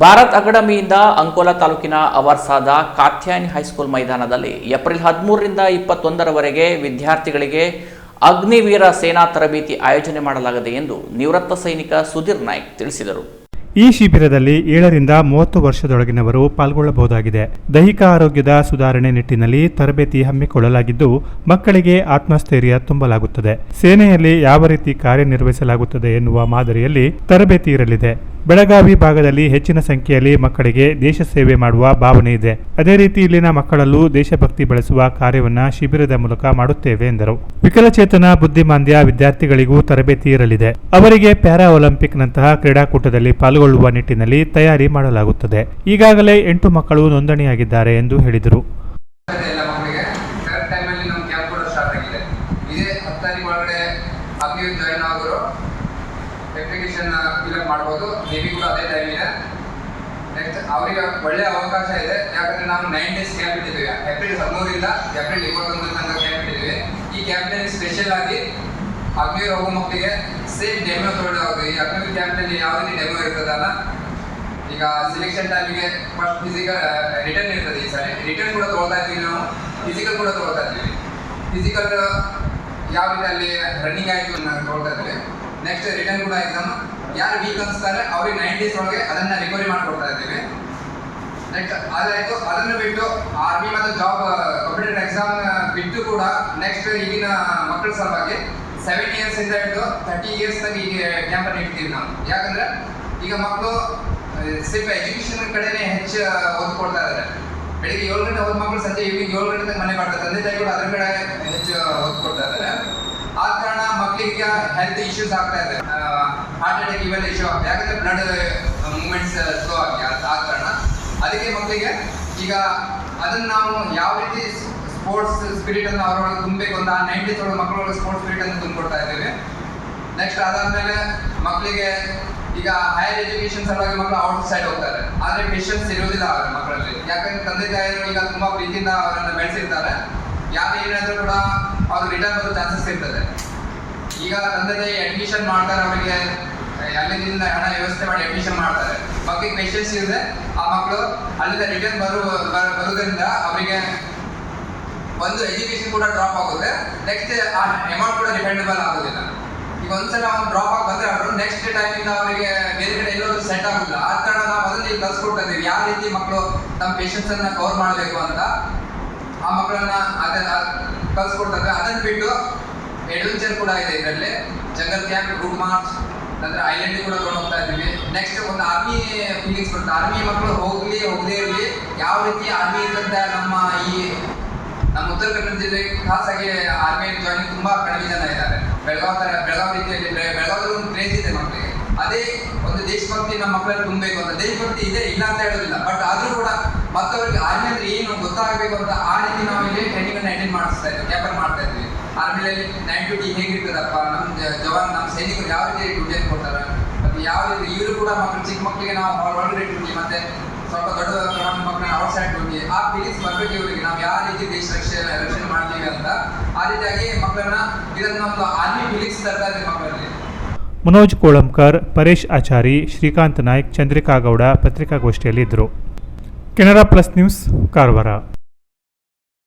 ಭಾರತ್ ಅಕಾಡೆಮಿಯಿಂದ ಅಂಕೋಲಾ ತಾಲೂಕಿನ ಅವರ್ಸಾದ ಕಾತ್ಯಾಯನಿ ಹೈಸ್ಕೂಲ್ ಮೈದಾನದಲ್ಲಿ ಏಪ್ರಿಲ್ ಹದಿಮೂರರಿಂದ ಇಪ್ಪತ್ತೊಂದರವರೆಗೆ ವಿದ್ಯಾರ್ಥಿಗಳಿಗೆ ಅಗ್ನಿವೀರ ಸೇನಾ ತರಬೇತಿ ಆಯೋಜನೆ ಮಾಡಲಾಗಿದೆ ಎಂದು ನಿವೃತ್ತ ಸೈನಿಕ ಸುಧೀರ್ ನಾಯ್ಕ್ ತಿಳಿಸಿದರು. ಈ ಶಿಬಿರದಲ್ಲಿ ಏಳರಿಂದ ಮೂವತ್ತು ವರ್ಷದೊಳಗಿನವರು ಪಾಲ್ಗೊಳ್ಳಬಹುದಾಗಿದೆ. ದೈಹಿಕ ಆರೋಗ್ಯದ ಸುಧಾರಣೆ ನಿಟ್ಟಿನಲ್ಲಿ ತರಬೇತಿ ಹಮ್ಮಿಕೊಳ್ಳಲಾಗಿದ್ದು, ಮಕ್ಕಳಿಗೆ ಆತ್ಮಸ್ಥೈರ್ಯ ತುಂಬಲಾಗುತ್ತದೆ. ಸೇನೆಯಲ್ಲಿ ಯಾವ ರೀತಿ ಕಾರ್ಯನಿರ್ವಹಿಸಲಾಗುತ್ತದೆ ಎನ್ನುವ ಮಾದರಿಯಲ್ಲಿ ತರಬೇತಿ ಇರಲಿದೆ. ಬೆಳಗಾವಿ ಭಾಗದಲ್ಲಿ ಹೆಚ್ಚಿನ ಸಂಖ್ಯೆಯಲ್ಲಿ ಮಕ್ಕಳಿಗೆ ದೇಶ ಸೇವೆ ಮಾಡುವ ಭಾವನೆ ಇದೆ. ಅದೇ ರೀತಿ ಇಲ್ಲಿನ ಮಕ್ಕಳಲ್ಲೂ ದೇಶಭಕ್ತಿ ಬೆಳೆಸುವ ಕಾರ್ಯವನ್ನ ಶಿಬಿರದ ಮೂಲಕ ಮಾಡುತ್ತೇವೆ ಎಂದರು. ವಿಕಲಚೇತನ, ಬುದ್ಧಿಮಾಂದ್ಯ ವಿದ್ಯಾರ್ಥಿಗಳಿಗೂ ತರಬೇತಿ ಇರಲಿದೆ. ಅವರಿಗೆ ಪ್ಯಾರಾ ಒಲಿಂಪಿಕ್ ನಂತಹ ಕ್ರೀಡಾಕೂಟದಲ್ಲಿ ಪಾಲ್ಗೊಳ್ಳುವ ನಿಟ್ಟಿನಲ್ಲಿ ತಯಾರಿ ಮಾಡಲಾಗುತ್ತದೆ. ಈಗಾಗಲೇ ಎಂಟು ಮಕ್ಕಳು ನೋಂದಣಿಯಾಗಿದ್ದಾರೆ ಎಂದು ಹೇಳಿದರು. ಅಪ್ಲಿಕೇಶನ್ ಮಾಡ್ಬೋದು. ಮೇಬಿ ಕೂಡ ಅದೇ ಟೈಮ್ ಇದೆ. ನೆಕ್ಸ್ಟ್ ಅವರಿಗೆ ಒಳ್ಳೆ ಅವಕಾಶ ಇದೆ. ಯಾಕಂದ್ರೆ ನಾವು ನೈನ್ ಡೇಸ್ ಕ್ಯಾಂಪ್ ಇಟ್ಟಿದ್ದೀವಿ. ಏಪ್ರಿಲ್ ಹದಿಮೂರಿಂದ ಏಪ್ರಿಲ್ ಇಪ್ಪತ್ತೊಂದು ತನಕ ಕ್ಯಾಂಪ್ ಇಟ್ಟಿದ್ದೀವಿ. ಈ ಕ್ಯಾಂಪ್ನಲ್ಲಿ ಸ್ಪೆಷಲ್ ಆಗಿ ಅಗ್ನಿ ಹೋಗೋ ಮಕ್ಕಳಿಗೆ ಸೇಮ್ ಡೆಮೋ ತಗೊಳ್ಳೋದು ಈ ಅಗ್ನಿ ಕ್ಯಾಂಪ್ನಲ್ಲಿ ಯಾವ ರೀತಿ ಡೆಮೋ ಇರ್ತದಲ್ಲ, ಈಗ ಸೆಲೆಕ್ಷನ್ ಟೈಮಿಗೆ ಫಸ್ಟ್ ಫಿಸಿಕಲ್ ರಿಟರ್ನ್ ಇರ್ತದೆ ಈ ಸಾರಿ. ರಿಟರ್ನ್ ಕೂಡ ತಗೋತಾ ಇದ್ದೀವಿ ನಾವು. ಫಿಸಿಕಲ್ ಕೂಡ ತಗೊಳ್ತಾ ಇದ್ದೀವಿ ಫಿಸಿಕಲ್ ಯಾವ ರೀತಿ ಅಲ್ಲಿ ರನ್ನಿಂಗ್ ಆಯಿತು ತಗೊಳ್ತಾ ಇದ್ದೀವಿ ನೆಕ್ಸ್ಟ್ ರಿಟರ್ನ್ ಕೂಡ ಎಕ್ಸಾಮ್ ಯಾರು ವೀಕ್ ಅನಿಸ್ತಾರೆ, ಅವ್ರಿಗೆ ನೈನ್ ಡೇಸ್ ಒಳಗೆ ಅದನ್ನ ರಿಕವರಿ ಮಾಡ್ಕೊಡ್ತಾ ಇದ್ದೀವಿ. ನೆಕ್ಸ್ಟ್ ಅದಾಯ್ತು. ಅದನ್ನು ಬಿಟ್ಟು ಆರ್ಮಿ ಮತ್ತು ಜಾಬ್ ಕಾಂಪಿಟೇಟಿವ್ ಎಕ್ಸಾಮ್ ಬಿಟ್ಟು ಕೂಡ ನೆಕ್ಸ್ಟ್ ಈಗಿನ ಮಕ್ಕಳ ಸಲುವಾಗಿ ಸೆವೆನ್ ಇಯರ್ಸ್ ಇಂದ ಹಿಡಿದು ತರ್ಟಿ ಇಯರ್ಸ್ ತನಕ ಈಗ ಕ್ಯಾಂಪನ್ನು ಇಡ್ತೀವಿ ನಾವು. ಯಾಕಂದ್ರೆ ಈಗ ಮಕ್ಕಳು ಸಿರ್ಫ್ ಎಜುಕೇಶನ್ ಕಡೆನೇ ಹೆಚ್ಚು ಒತ್ತು ಕೊಡ್ತಾ ಬೆಳಿಗ್ಗೆ ಏಳು ಗಂಟೆ ಹೋದ ಮಕ್ಕಳು ಸಂಜೆ ಈವ್ನಿಂಗ್ ಏಳು ಗಂಟೆ ತನಕ ಮನೆ ಮಾಡ್ತಾರೆ. ತಂದೆ ತಾಯಿ ಕೂಡ ಅದ್ರ ಕಡೆ ಹೆಚ್ಚು ಒತ್ತು ಕೊಡ್ತಾ ಆ ಕಾರಣ ಮಕ್ಕಳಿಗೆ ಹೆಲ್ತ್ ಇಶ್ಯೂಸ್ ಆಗ್ತಾ ಇದೆ. ಹಾರ್ಟ್ ಅಟ್ಯಾಕ್ ಇವೆಲ್ಲ ಇಶ್ಯೂ ಆಗ್ತದೆ ಯಾಕಂದ್ರೆ ಬ್ಲಡ್ ಮೂವ್ಮೆಂಟ್ಸ್ ಸ್ಲೋ ಆಗಿ ಆ ಕಾರಣ ಅದಕ್ಕೆ ಮಕ್ಕಳಿಗೆ ಈಗ ಅದನ್ನ ನಾವು ಯಾವ ರೀತಿ ಸ್ಪೋರ್ಟ್ಸ್ ಸ್ಪಿರಿಟ್ ಅನ್ನು ಅವರೊಳಗೆ ತುಂಬಬೇಕು ಅಂತ ಆ ಡೇಸ್ ಒಳಗೆ ಮಕ್ಕಳೊಳಗೆ ಸ್ಪೋರ್ಟ್ಸ್ ಸ್ಪಿರಿಟ್ ಅನ್ನು ತುಂಬಿಕೊಡ್ತಾ ಇದ್ದೇವೆ. ನೆಕ್ಸ್ಟ್ ಅದಾದ್ಮೇಲೆ ಮಕ್ಕಳಿಗೆ ಈಗ ಹೈಯರ್ ಎಜುಕೇಶನ್ ಸಲುವಾಗಿ ಮಕ್ಕಳು ಔಟ್ ಸೈಡ್ ಹೋಗ್ತಾರೆ. ಆದರೆ ಪೇಷನ್ಸ್ ಇರೋದಿಲ್ಲ ಅವರ ಮಕ್ಕಳಲ್ಲಿ ಯಾಕಂದ್ರೆ ತಂದೆ ತಾಯಿಯವರು ಈಗ ತುಂಬಾ ಪ್ರೀತಿಯಿಂದ ಅವರನ್ನು ಬೆಳೆಸಿರ್ತಾರೆ. ಯಾರು ಏನಾದ್ರೂ ಕೂಡ ಅವ್ರು ರಿಟರ್ನ್ ಬರೋ ಚಾನ್ಸಸ್ ಇರ್ತದೆ. ಈಗ ತಂದೆ ಅಡ್ಮಿಷನ್ ಮಾಡ್ತಾರೆ ಅವರಿಗೆ ಅಲ್ಲಿಂದ ಹಣ ವ್ಯವಸ್ಥೆ ಮಾಡಿ ಅಡ್ಮಿಷನ್ ಮಾಡ್ತಾರೆ. ಮಕ್ಕಳಿಗೆ ಪೇಷನ್ಸ್ ಇದೆ ಆ ಮಕ್ಕಳು ಅಲ್ಲಿಂದ ರಿಟರ್ನ್ ಬರುವ ಬ- ಬರೋದ್ರಿಂದ ಅವರಿಗೆ ಒಂದು ಎಜುಕೇಶನ್ ಕೂಡ ಡ್ರಾಪ್ ಆಗುತ್ತೆ. ನೆಕ್ಸ್ಟ್ ಆ ಅಮೌಂಟ್ ಕೂಡ ಡಿಪೆಂಡಬಲ್ ಆಗೋದಿಲ್ಲ. ಈಗ ಒಂದ್ಸಲ ಅವ್ನು ಡ್ರಾಪ್ ಆಗಿ ಬಂದ್ರೆ ಅವರು ನೆಕ್ಸ್ಟ್ ಟೈಮಿಂದ ಅವರಿಗೆ ಬೇರೆ ಕಡೆ ಎಲ್ಲೋ ಸೆಟ್ ಆಗೋದಿಲ್ಲ. ಆ ಕಾರಣ ನಾವು ಅದನ್ನ ಇದೀವಿ ಯಾವ ರೀತಿ ಮಕ್ಕಳು ತಮ್ಮ ಪೇಷನ್ಸ್ ಅನ್ನ ಕವರ್ ಮಾಡಬೇಕು ಅಂತ. ಆ ಮಕ್ಕಳನ್ನ ಅದನ್ನ ಕಲ್ಸ್ಕೊಡ್ತಾ ಇದ್ದೀವಿ ಅದನ್ನ ಬಿಟ್ಟು ಅಡ್ವೆಂಚರ್ ಕೂಡ ಇದೆ ಇದರಲ್ಲಿ. ಜಂಗಲ್ ಕ್ಯಾಂಪ್ ರೂಟ್ ಮಾರ್ಚ್ ನಂತರ ಐಲ್ಯಾಂಡ್ ಕೂಡ ತಗೊಂಡು ಹೋಗ್ತಾ ಇದ್ದೀವಿ. ನೆಕ್ಸ್ಟ್ ಒಂದು ಆರ್ಮಿ ಫೀಲಿಂಗ್ಸ್ ಬರುತ್ತೆ. ಆರ್ಮಿ ಮಕ್ಕಳು ಹೋಗ್ಲಿ, ಹೋಗದೇ ಇರಲಿ. ಯಾವ ರೀತಿ ಆರ್ಮಿ ಇದ್ದಂತ ನಮ್ಮ ಈ, ನಮ್ಮ ಉತ್ತರ ಕನ್ನಡ ಜಿಲ್ಲೆ ಖಾಸಾಗಿ ಆರ್ಮಿ ಜಾಯಿನ್ ತುಂಬಾ ಕಡಿಮೆ ಜನ ಇದ್ದಾರೆ. ಬೆಳಗಾವ್ ತರ ಬೆಳಗಾವಿ ರೀತಿಯಲ್ಲಿ ಬೆ- ಬೆಳಗಾವಲ್ಲಿ ಒಂದು ಕ್ರೇಜ್ ಇದೆ ಮಕ್ಕಳಿಗೆ. ಅದೇ ಒಂದು ದೇಶಭಕ್ತಿ ನಮ್ಮ ಮಕ್ಕಳಲ್ಲಿ ತುಂಬಬೇಕು ಅಂತ. ದೇಶಭಕ್ತಿ ಇದೆ, ಇಲ್ಲ ಅಂತ ಹೇಳೋದಿಲ್ಲ. ಬಟ್ ಆದ್ರೂ ಕೂಡ ಮತ್ತವರಿಗೆ ಆರ್ಮಿ ಅಂದ್ರೆ ಏನು ಗೊತ್ತಾಗಬೇಕು ಅಂತ ಆ ರೀತಿ ನಾವು ಇಲ್ಲಿ ಟ್ರೈನಿಂಗ್ ಅನ್ನು ಅಟೆಂಡ್ ಮಾಡಿಸ್ತಾ ಇದ್ವಿ ಕ್ಯಾಪರ್ ಮಾಡ್ತಾ ಇದ್ವಿ. ಆರ್ಮಿಯಲ್ಲಿ ನೈನ್ ಡ್ಯೂಟಿ ಹೇಗಿರ್ತದಪ್ಪ? ನಮ್ಮ ಜವಾನ್ ನಮ್ಮ ಸೈನಿಕರು ಯಾವ ರೀತಿ ಡ್ಯೂಟಿಯನ್ನು ಕೊಡ್ತಾರೆ? ಮತ್ತೆ ಯಾವ ರೀತಿ, ಇವರು ಕೂಡ ಮಕ್ಕಳು ಚಿಕ್ಕ ಮಕ್ಕಳಿಗೆ ನಾವು ಒಳಗಡೆ ಡ್ಯೂಟಿ ಮತ್ತೆ ಸ್ವಲ್ಪ ದೊಡ್ಡ ನಮ್ಮ ಮಕ್ಕಳನ್ನ ಔಟ್ ಸೈಡ್ ಡ್ಯೂಟಿ ಆ ಫೀಲಿಂಗ್ಸ್ ಬರ್ಬೇಕು ಇವರಿಗೆ. ನಾವು ಯಾವ ರೀತಿ ದೇಶ ರಕ್ಷಣೆ ರಕ್ಷಣೆ ಮಾಡ್ತೀವಿ ಅಂತ. ಆ ರೀತಿಯಾಗಿ ಮಕ್ಕಳನ್ನ ಇದನ್ನ ಒಂದು ಆರ್ಮಿ ಫೀಲಿಂಗ್ಸ್ ತರ್ತಾ ಇದೆ ಮಕ್ಕಳಲ್ಲಿ. ಮನೋಜ್ ಕೋಳಂಕರ್ ಪರೇಶ್ ಆಚಾರಿ, ಶ್ರೀಕಾಂತ್ ನಾಯ್ಕ್ ಚಂದ್ರಿಕಾಗೌಡ ಪತ್ರಿಕಾಗೋಷ್ಠಿಯಲ್ಲಿ ಇದ್ದರು ಕೆನರಾ ಪ್ಲಸ್ ನ್ಯೂಸ್ ಕಾರವಾರ